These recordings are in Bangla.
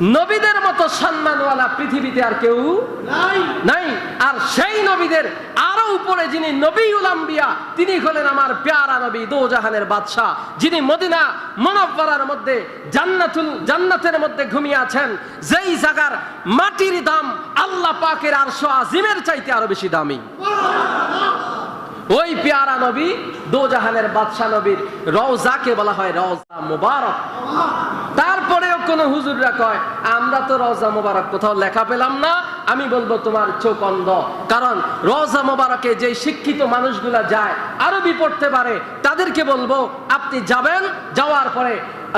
নবীদের মতো সম্মানওয়ালা পৃথিবীতে আর কেউ নাই। আর সেই নবীদের আরও উপরে যিনি নবী উলাম্বিয়া তিনি হলেন আমার পেয়ারা নবী দো জাহানের বাদশাহ যিনি মদিনা মনব্বরার মধ্যে জান্নাতুল জান্নাতের মধ্যে ঘুমিয়ে আছেন। যেই জায়গার মাটির দাম আল্লাহ পাকের আরশো আজিমের চাইতে আরও বেশি দামি। ওই পেয়ারা নবী দো জাহানের বাদশাহ নবীর রওজাকে বলা হয় রওজা মুবারক। তারপরেও কোন হুজুররা কয়, আমরা তো রওজা মোবারক কোথাও লেখা পেলাম না, আমি বলব তোমার চোখ অন্ধ। কারণ রওজা মোবারকে যে শিক্ষিত মানুষগুলা যায়, আরবি পড়তে পারে, তাদেরকে বলব, আপনি যাবেন, যাওয়ার পরে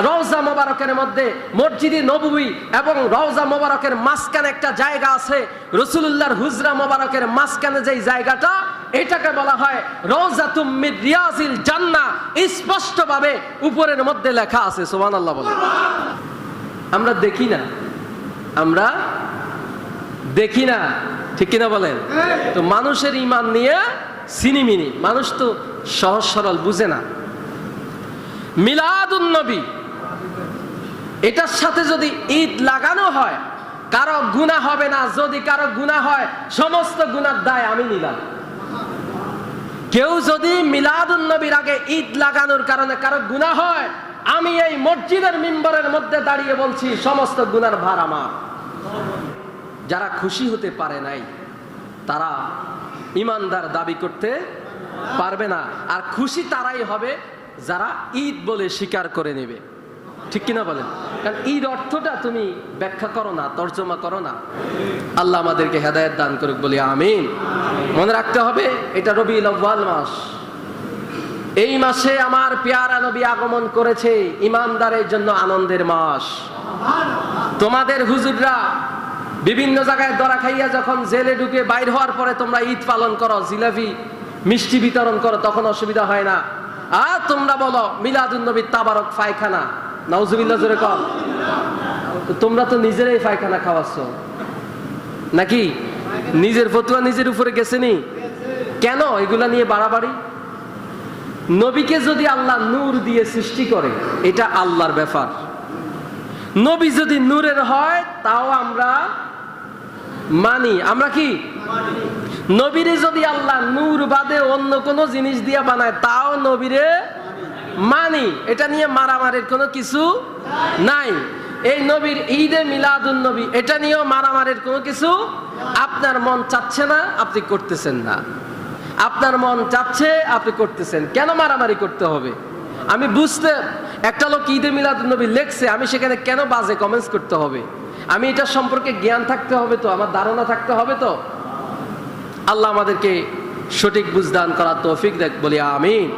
রওজা মোবারকের মধ্যে মসজিদে নবুই এবং রওজা মোবারকের মাঝখানে একটা জায়গা আছে রসুল্লাহর হুজরা মোবারকের মাঝখানে যেই জায়গাটা এটাকে বলা হয় রওজা তুমির রিয়াজিল জান্না স্পষ্টভাবে উপরের মধ্যে লেখা আছে সোমান আল্লাহ বলে। আমরা দেখি না। আমরা দেখি না। ঠিক কিনা বলেন? তো মানুষের ইমান নিয়ে সিনিমিনি। মানুষ তো সহজ সরল, বুঝে না। মিলাদুন নবী। এটার সাথে যদি ঈদ লাগানো হয়, কারও গুণা হবে না। যদি কারও গুণা হয়, সমস্ত গুণার দায় আমি নিলাম। কেউ যদি মিলাদুন নবীর আগে ঈদ লাগানোর কারণে কারও গুণা হয়, আমি এই মসজিদের মেম্বারের মধ্যে দাঁড়িয়ে বলছি, সমস্ত গুনার ভার আমার। যারা খুশি হতে পারে নাই, তারা ইমানদার দাবি করতে পারবে না। আর খুশি তারাই হবে যারা ঈদ বলে স্বীকার করে নেবে। ঠিক কিনা বলেন? কারণ ঈদ অর্থটা তুমি ব্যাখ্যা করো না, তর্জমা করো না। আল্লাহ আমাদেরকে হেদায়ত দান করুক বলি, আমিন। মনে রাখতে হবে, এটা রবি আব্বাল মাস। এই মাসে আমার পেয়ারা নবী আগমন করেছে, ইমানদারের জন্য আনন্দের মাস। তোমাদের হুজুররা বিভিন্ন জায়গায় দরা খাইয়া যখন জেলে ঢুকে বাইর হওয়ার পরে তোমরা ঈদ পালন করো, জিলাপি, মিষ্টি বিতরণ করো, তখন অসুবিধা হয় না। আর তোমরা বলো, মিলাদুন নবীর তাবারক পায়খানা। নাউজুবিল্লাহ, জোরে কম। তোমরা তো নিজেরাই পায়খানা খাওয়াচ্ছ। নাকি? নিজের ফতুয়া নিজের উপরে গেছেনি কেন? এগুলা নিয়ে বাড়াবাড়ি? নবীকে যদি আল্লাহ নূর দিয়ে সৃষ্টি করে, এটা আল্লাহর ব্যাপার। নবী যদি নূরের হয়, তাও আমরা মানি। আমরা কি? নবীরে যদি আল্লাহ নূর বাদে অন্য কোনো জিনিস দিয়ে বানায়, তাও নবীরে মানি, এটা নিয়ে মারামারির কোনো কিছু নাই। এই নবীর ঈদে মিলাদুন নবী, এটা নিয়েও মারামারির কোনো কিছু আপনার মন চাচ্ছে না, আপনি করতেছেন না। আপনার মন চাচ্ছে, আপনি করতেছেন। কেন মারামারি করতে হবে? আমি বুঝতে, একটা লোক ঈদে মিলাদুন নবী লেখছে, আমি সেখানে কেন বাজে কমেন্টস করতে হবে? আমি এটা সম্পর্কে জ্ঞান থাকতে হবে তো, আমার ধারণা থাকতে হবে তো। আল্লাহ আমাদেরকে সঠিক বুঝদান করার তৌফিক দেখ, বলি আমিন।